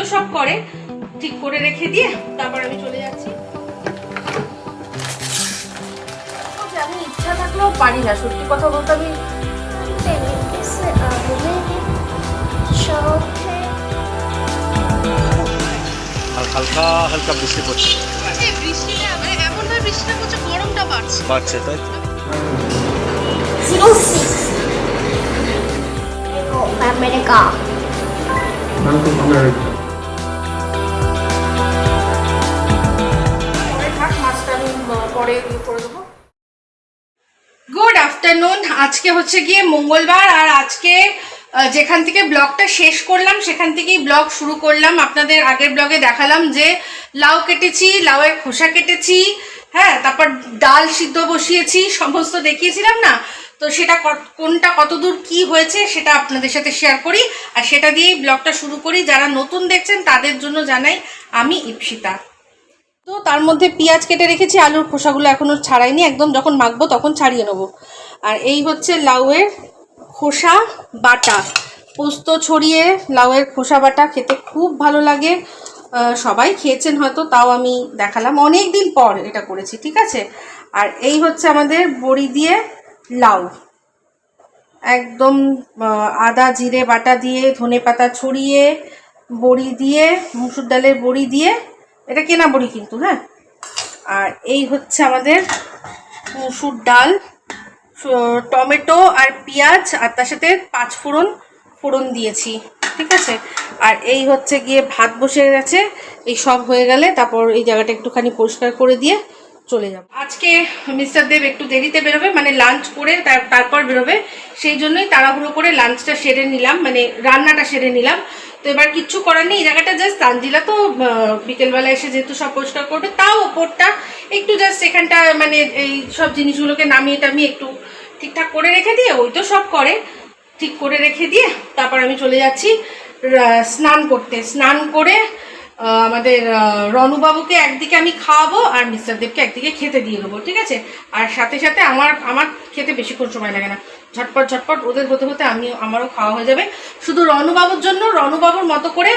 তো সব করে ঠিক করে রেখে দিয়ে তারপর আমি চলে যাচ্ছি। আমি ইচ্ছা থাকলেও পারি না সত্যি কথা বলতে আমি হালকা হালকা বৃষ্টি পড়ছে। বৃষ্টিটা মানে এমন ভাবে বৃষ্টিটা হচ্ছে গরমটা বাড়ছে। বাড়ছে তাই তো? zero six. পরে ইয়ে করে দেবো। গুড আফটারনুন আজকে হচ্ছে গিয়ে মঙ্গলবার আর আজকে যেখান থেকে ব্লগটা শেষ করলাম, সেখান থেকেই ব্লগ শুরু করলাম। আপনাদের আগের ব্লগে দেখালাম যে লাউ কেটেছি, লাউয়ের খোসা কেটেছি হ্যাঁ তারপর ডাল সিদ্ধ বসিয়েছি, সমস্ত দেখিয়েছিলাম না? তো সেটা কোনটা কতদূর কি হয়েছে সেটা আপনাদের সাথে শেয়ার করি। আর সেটা দিয়েই ব্লগটা শুরু করি। যারা নতুন দেখছেন, তাদের জন্য জানাই আমি ইপসিতা। তো তার মধ্যে পেঁয়াজ কেটে রেখেছি, আলুর খোসাগুলো এখনও ছাড়াইনি, একদম যখন মাখবো তখন ছাড়িয়ে নেব। আর এই হচ্ছে লাউয়ের খোসা বাটা। পোস্ত ছড়িয়ে লাউয়ের খোসা বাটা খেতে খুব ভালো লাগে। সবাই খেয়েছেন হয়তো, তাও আমি দেখালাম। অনেক দিন পর এটা করেছি, ঠিক আছে? আর এই হচ্ছে আমাদের বড়ি দিয়ে লাউ। একদম আদা, জিরে বাটা দিয়ে ধনে পাতা ছড়িয়ে বড়ি দিয়ে, মুসুর ডালের বড়ি দিয়ে এটা কেনা বড়ি কিন্তু হ্যাঁ? আর এই হচ্ছে আমাদের মুসুর ডাল টমেটো আর পেঁয়াজ, আর তার সাথে পাঁচ ফোড়ন ফোড়ন দিয়েছি, ঠিক আছে? আর এই হচ্ছে গিয়ে ভাত বসে গেছে, এই সব হয়ে গেলে তারপর এই জায়গাটা একটুখানি পরিষ্কার করে দিয়ে চলে যাব। আজকে মিস্টার দেব একটু দেরিতে বেরোবে মানে লাঞ্চ করে তার- তারপর বেরোবে, সেই জন্যই তাড়াহুড়ো করে লাঞ্চটা সেরে নিলাম মানে রান্নাটা সেরে নিলাম। তো এবার কিচ্ছু করার নেই। এই জায়গাটা জাস্ট তানজিলা তো বিকেলবেলা এসে যেহেতু সব পরিষ্কার করবে, তাও ওপরটা একটু জাস্ট এখানটা মানে এই সব জিনিসগুলোকে নামিয়ে টামিয়ে একটু ঠিকঠাক করে রেখে দিয়ে, ওই তো সব করে ঠিক করে রেখে দিয়ে তারপর আমি চলে যাচ্ছি স্নান করতে। স্নান করে আমাদের রনুবাবুকে একদিকে আমি খাওয়াবো আর মিস্টার দেবকে একদিকে খেতে দিয়ে দেবো, ঠিক আছে? আর সাথে সাথে আমার আমার খেতে বেশিক্ষণ সময় লাগে না। ঝটপট ঝটপট ওদের হতে হতে আমি, আমারও খাওয়া হয়ে যাবে। শুধু রনুবাবুর জন্য, রনুবাবুর মতো করে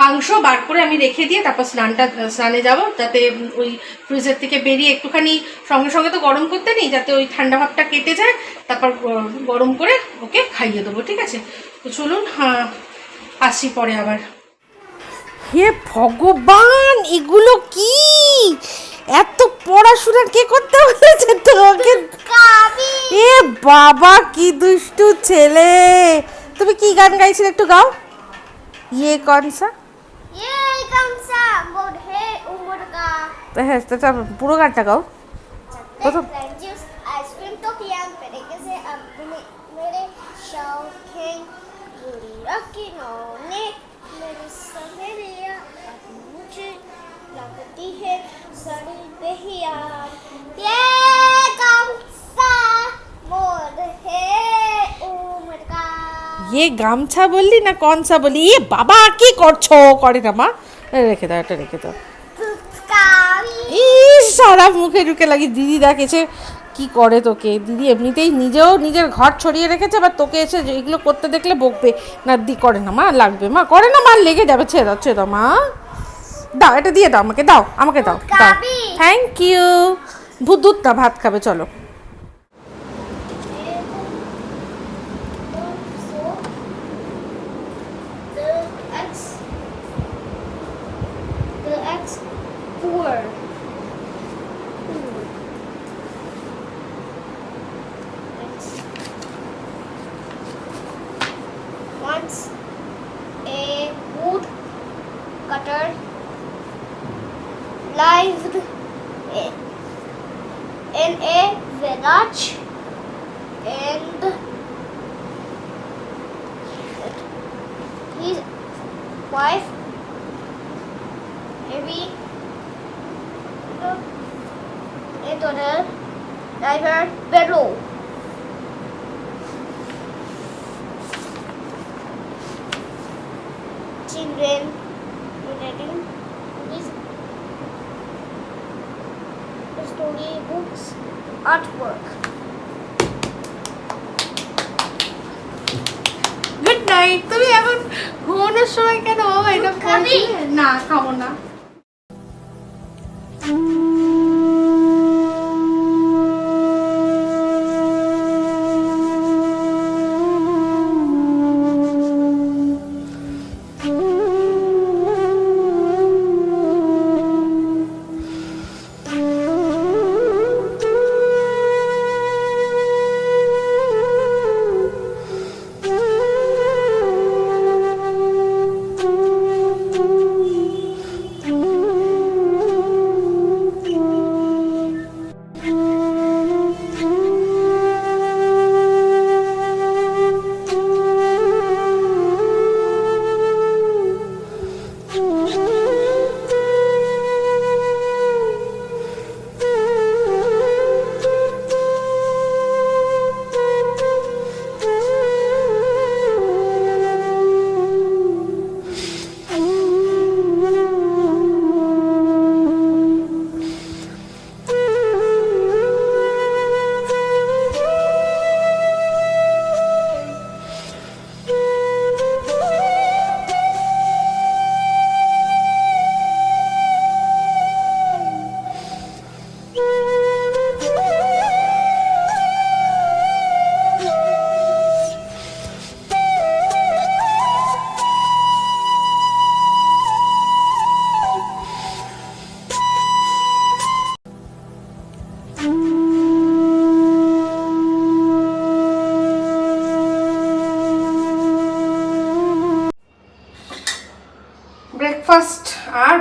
মাংস বার করে আমি রেখে দিয়ে তারপর স্নানটা, স্নানে যাব, যাতে ওই ফ্রিজের থেকে বেরিয়ে একটুখানি সঙ্গে সঙ্গে তো গরম করতে নেই, যাতে ওই ঠান্ডা ভাবটা কেটে যায়, তারপর গরম করে ওকে খাইয়ে দেবো, ঠিক আছে? তো চলুন হ্যাঁ আসি পরে আবার। হে ভগবান, এগুলো কি? এত পড়াশোনা কে করতে বলেছে তোকে এ বাবা কি দুষ্টু ছেলে। তুমি কি গান গাইছিলে একটু গাও? ইয়ে কনসা ka. হ্যাঁ সেটা পুরো গানটা গাও। প্রথম। Chocolate juice, ice cream तो पिया तरीके से अपने मेरे शौकीन बुरी रखिनों ने मेरे सहेलिया अब मुझे लगती है सड़ी बेहिया ये kamsa bodhe umur ka. ইয়ে গামছা বললি না কনসা বলি এ বাবা কি করছো করে না মা এ, রেখে দাও এটা রেখে দাও Gabi. ইস সারা মুখে ঢুকে লাগি দিদি দেখেছে কি করে তোকে দিদি এমনিতেই নিজেও নিজের ঘর ছড়িয়ে রেখেছে আবার তোকে এসে যে এগুলো করতে দেখলে বকবে না দি করে না মা লাগবে মা করে না মা লেগে যাবে ছেড়ে দাও ছেড়ে দাও মা দাও এটা দিয়ে দাও আমাকে দাও আমাকে দাও দাও। থ্যাংক ইউ ভূত দুধ না ভাত খাবে চলো। Mary a daughter driver Pedro children relating his story books artwork good night তুমি এখন ঘুমানোর সময় কেন বাবা এটা খাবি? না খাব না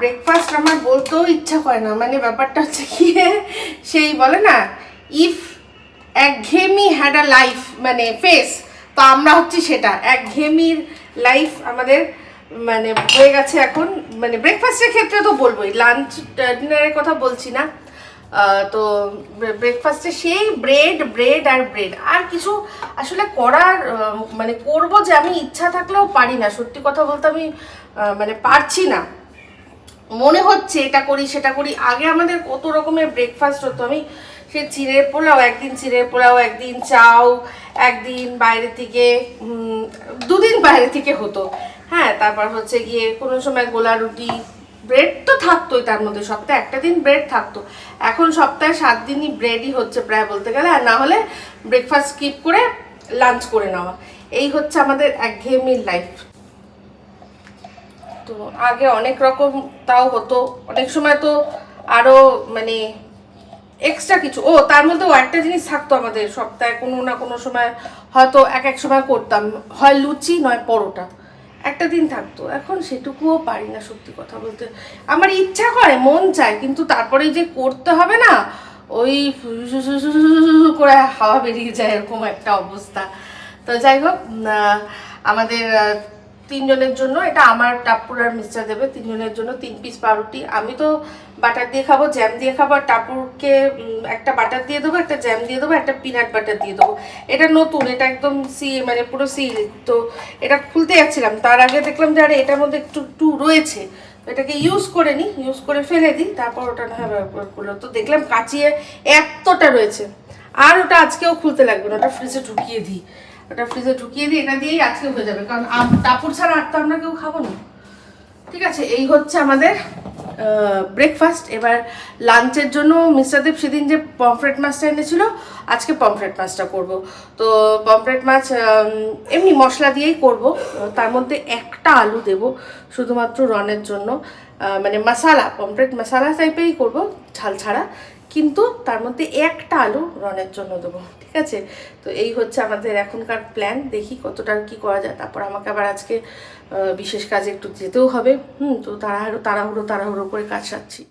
ব্রেকফাস্ট আমার বলতেও ইচ্ছা করে না। মানে ব্যাপারটা হচ্ছে কি, সেই বলে না ইফ একঘেয়েমি হ্যাড আ লাইফ মানে ফেস তো আমরা হচ্ছি সেটা। একঘেয়েমির লাইফ আমাদের মানে হয়ে গেছে এখন। মানে ব্রেকফাস্টের ক্ষেত্রে তো বলবোই লাঞ্চ ডিনারের কথা বলছি না। তো ব্রেকফাস্টে সেই ব্রেড ব্রেড আর ব্রেড আর কিছু আসলে করার মানে করব যে আমি ইচ্ছা থাকলেও পারি না। সত্যি কথা বলতে আমি মানে পারছি না। মনে হচ্ছে এটা করি, সেটা করি। আগে আমাদের কত রকমের ব্রেকফাস্ট হতো। আমি সে চিড়ের পোলাও, একদিন চিড়ের পোলাও, একদিন চাও, একদিন বাইরে থেকে দুদিন বাইরে থেকে হতো। হ্যাঁ তারপর হচ্ছে গিয়ে কোনো সময় গোলা রুটি ব্রেড তো থাকতোই তার মধ্যে। সপ্তাহে একটা দিন ব্রেড থাকতো। এখন সপ্তাহে সাত দিনই ব্রেডই হচ্ছে প্রায় বলতে গেলে। আর না হলে ব্রেকফাস্ট স্কিপ করে লাঞ্চ করে নেওয়া। এই হচ্ছে আমাদের একঘেয়েমির লাইফ তো আগে অনেক রকম তাও হতো। অনেক সময় তো আরও মানে এক্সট্রা কিছু। ও, তার মধ্যেও একটা জিনিস থাকতো আমাদের সপ্তাহে কোনো না কোনো সময় হয়তো এক এক সময় করতাম। হয় লুচি, নয় পরোটা। একটা দিন থাকতো। এখন সেটুকুও পারি না সত্যি কথা বলতে। আমার ইচ্ছা করে, মন চায়, কিন্তু তারপরে যে করতে হবে না, ওই করে হাওয়া বেরিয়ে যায় এরকম একটা অবস্থা। তো যাই হোক আমাদের তিনজনের জন্য, এটা আমার টাপুর আর মিস্টার দেবে তিনজনের জন্য তিন পিস পাউরুটি। আমি তো বাটার দিয়ে খাব জ্যাম দিয়ে খাব, আর টাপুরকে একটা বাটার দিয়ে দেবো, একটা জ্যাম দিয়ে দেবো, একটা পিনাট বাটার দিয়ে দেবো। এটা নতুন, এটা একদম সি মানে পুরো সিল তো এটা খুলতে যাচ্ছিলাম, তার আগে দেখলাম যে আরে এটার মধ্যে একটু একটু রয়েছে। এটাকে ইউজ করে নিই ইউজ করে ফেলে দিই, তারপর ওটা না হয় ব্যবহার করল তো দেখলাম কাচিয়ে এতটা রয়েছে, আর ওটা আজকেও খুলতে লাগবে না, ওটা ফ্রিজে ঢুকিয়ে দিই। ওটা ফ্রিজে ঢুকিয়ে দিই এটা দিয়েই আজকে হয়ে যাবে। কারণ টাপুর ছাড়া আর তো আমরা কেউ খাব না। ঠিক আছে, এই হচ্ছে আমাদের ব্রেকফাস্ট এবার লাঞ্চের জন্য মিস্টার দেব সেদিন যে পমফ্রেট মাছটা এনেছিল, আজকে পমফ্রেট মাছটা করব। তো পমফ্রেট মাছ এমনি মশলা দিয়েই করব। তার মধ্যে একটা আলু দেব, শুধুমাত্র রনের জন্য। মানে মশালা পমফ্রেট মশালা টাইপেরই করব, ঝাল ছাড়া। কিন্তু তার মধ্যে একটা আলু রনের জন্য দেবো ঠিক আছে তো এই হচ্ছে আমাদের এখনকার প্ল্যান দেখি কতটা কি করা যায় তারপর আমাকে আবার আজকে আহ, বিশেষ কাজে একটু যেতেও হবে হুম তো তাড়াহুড়ো তাড়াহুড়ো তাড়াহুড়ো করে কাজ সারছি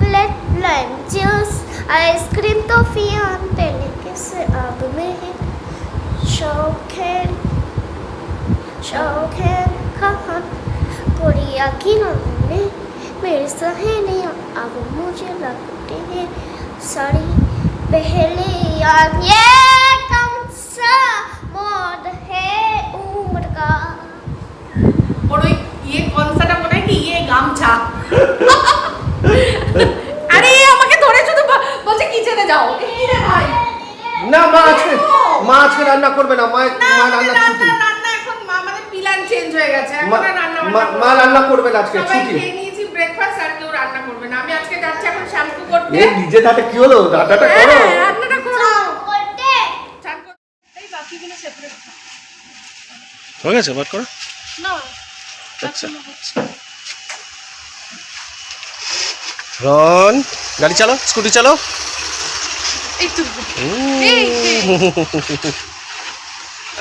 Chocolate lunches, आइसक्रीम तो फियान पहले कैसे अब में है शौकीन शौकीन कहाँ कोरिया की नमूने मेरी सहेलियाँ अब मुझे लगते हैं सारी पहलियाँ ये कौन सा मोड है उम्र का ওর ওই ইয়ে কনসাটা মনে হয় কি ইয়ে গামছা আরে আমাকে ধরে শুধু ব- বলছে কিচেনে যাও কি রে ভাই না মা আজকে মা আজকে রান্না করবে না মা মা রান্না ছুটি রান্না এখন মা- আমাদের পিলার চেঞ্জ হয়ে গেছে এখন মা- আর রান্না মা- মা রান্না করবে না আজকে, সবাই ছুটি। করতে? এই নিজে তাতে কি হলো? রান্নাটা হ্যাঁ, করো। রান্নাটা করো। করতে? চান করতে এই বাকিগুলো সেপারেট হয়ে গেছে বার করো। না আচ্ছা। রন গাড়ি চালো স্কুটি চালো।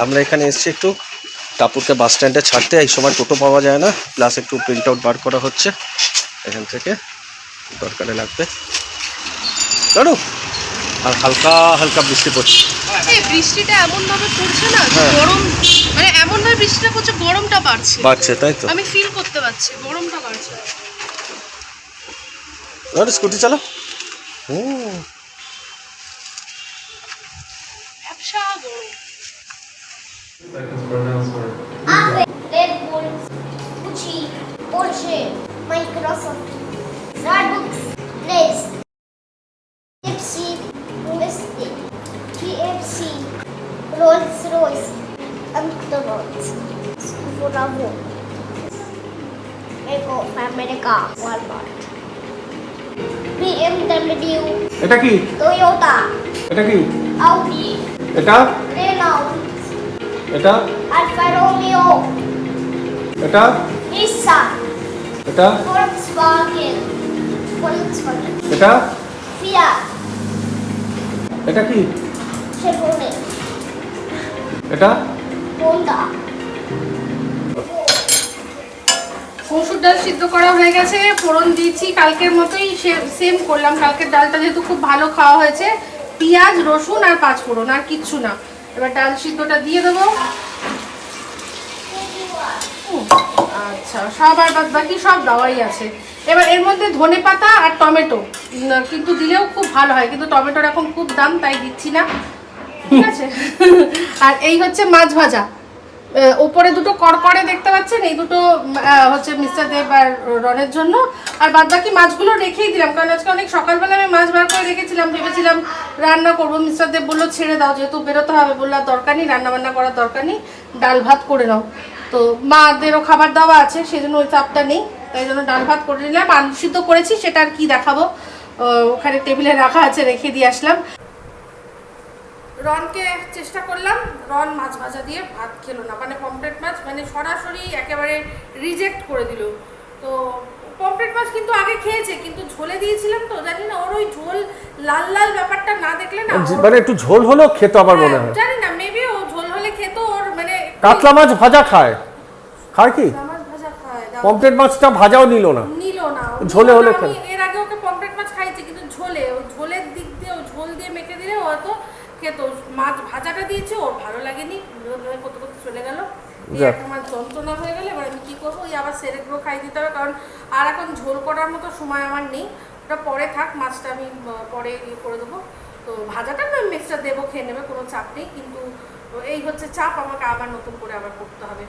আমরা এখানে এসেছি একটু টাপুরকে বাস স্ট্যান্ডে ছাড়তে। এই সময় টোটো পাওয়া যায় না। প্লাস একটু প্রিন্ট আউট বার করা হচ্ছে। এখান থেকে দরকারে লাগবে। জানো আর হালকা হালকা বৃষ্টি পড়ছে। বৃষ্টিটা এমন ভাবে পড়ছে না হ্যাঁ। গরম মানে এমন ভাবে বৃষ্টিটা পড়ছে গরমটা বাড়ছে। বাড়ছে তাই তো। আমি ফিল করতে পারছি গরমটা বাড়ছে। স্কুটি চালো। হুম। ব্যবসা গরম। Seconds pronouns were- Apple, Red Bull, Gucci, Porsche, Microsoft, Starbucks, Lays, of America, Walmart, BMW, এটা কি Toyota, এটা কি Audi, এটা Renault, এটা Alfa Romeo, এটা Nissan, এটা Volkswagen, Volkswagen, এটা Fiat, এটা কি Chevrolet, এটা Honda. ডাল সিদ্ধ করা হয়ে গেছে, ফোড়ন দিয়েছি, কালকের মতোই সেম করলাম। কালকের ডালটা যেহেতু খুব ভালো খাওয়া হয়েছে, পেঁয়াজ, রসুন আর পাঁচ ফোড়ন আর কিচ্ছু না। এবার ডাল সিদ্ধটা দিয়ে দেবো। আচ্ছা সব আর সব দেওয়াই আছে। এবার এর মধ্যে আর টমেটো। কিন্তু দিলেও খুব ভালো হয়, কিন্তু টমেটোর এখন খুব দাম, তাই দিচ্ছি না। ঠিক আছে? আর এই হচ্ছে মাছ ভাজা। ওপরে দুটো কড়কড়ে দেখতে পাচ্ছেন, এই দুটো হচ্ছে মিস্টার দেব আর রনের জন্য। আর বাদ বাকি মাছগুলো রেখেই দিলাম, কারণ আজকে অনেক সকালবেলা আমি মাছ বার করে রেখেছিলাম, ভেবেছিলাম রান্না করব। মিস্টার দেব বলল, ছেড়ে দাও, যেহেতু বেরোতে হবে, বলল দরকার নেই রান্না বান্না করার দরকার নেই, ডাল ভাত করে নাও। তো মাদেরও খাবার দাওয়া আছে সেই জন্য ওই চাপটা নেই, তাই জন্য ডাল ভাত করে নিলাম। আলু সিদ্ধ করেছি, সেটা আর কি দেখাবো। ওখানে টেবিলে রাখা আছে, রেখে দিয়ে আসলাম। রনকে চেষ্টা করলাম রন মাছ ভাজা দিয়ে ভাত খেলো না। মানে পমফ্রেট মাছ মানে সরাসরি একেবারে রিজেক্ট করে দিল। তো পমফ্রেট মাছ কিন্তু আগে খেয়েছে কিন্তু ঝোলে দিয়েছিলাম তো জানি না ওর ওই ঝোল লাল লাল ব্যাপারটা না দেখলে না মানে একটু ঝোল হলেও খেতো আমার মনে হ্যাঁ, হয়। জানি না মেবি ও ঝোল হলে খেত ওর মানে কাতলা মাছ ভাজা খায়। খায় কি? খায়। পমফ্রেট মাছটা ভাজাও নিল না। নিল না ঝোলে হলে খেলো। এর আগে ওকে পমফ্রেট মাছ খাইছি কিন্তু ঝোলে ও ঝোলের দিক দিয়ে ও ঝোল দিয়ে মেখে দিলে ও হয়তো খেত মাছ ভাজাটা দিয়েছে ওর ভালো লাগেনি। করতে করতে চলে গেল। মাছ যন্ত্রণা হয়ে গেলে এবার আমি কি করব? ওই আবার সেরেগুলো খাই দিতে হবে কারণ আর এখন ঝোল করার মতো সময় আমার নেই। ওটা পরে থাক মাছটা আমি পরে ইয়ে করে দেবো। তো ভাজাটা আমি মিক্সটা দেবো খেয়ে নেবে কোনো চাপ নেই। কিন্তু এই হচ্ছে চাপ আমাকে আবার নতুন করে আবার করতে হবে।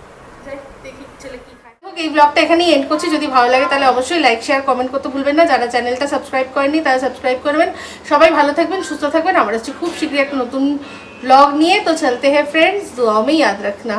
যাই দেখি ছেলে কি এই ব্লগটা এখানেই এন্ড করছি। যদি ভালো লাগে তাহলে অবশ্যই লাইক শেয়ার কমেন্ট করতে ভুলবেন না। যারা চ্যানেলটা সাবস্ক্রাইব করেনি তারা সাবস্ক্রাইব করবেন। সবাই ভালো থাকবেন, সুস্থ থাকবেন। আমরা হচ্ছে খুব শীঘ্রই একটা নতুন ব্লগ নিয়ে। তো চলতে হ্যাঁ ফ্রেন্ডস আমি ইয়াদ রাখনা।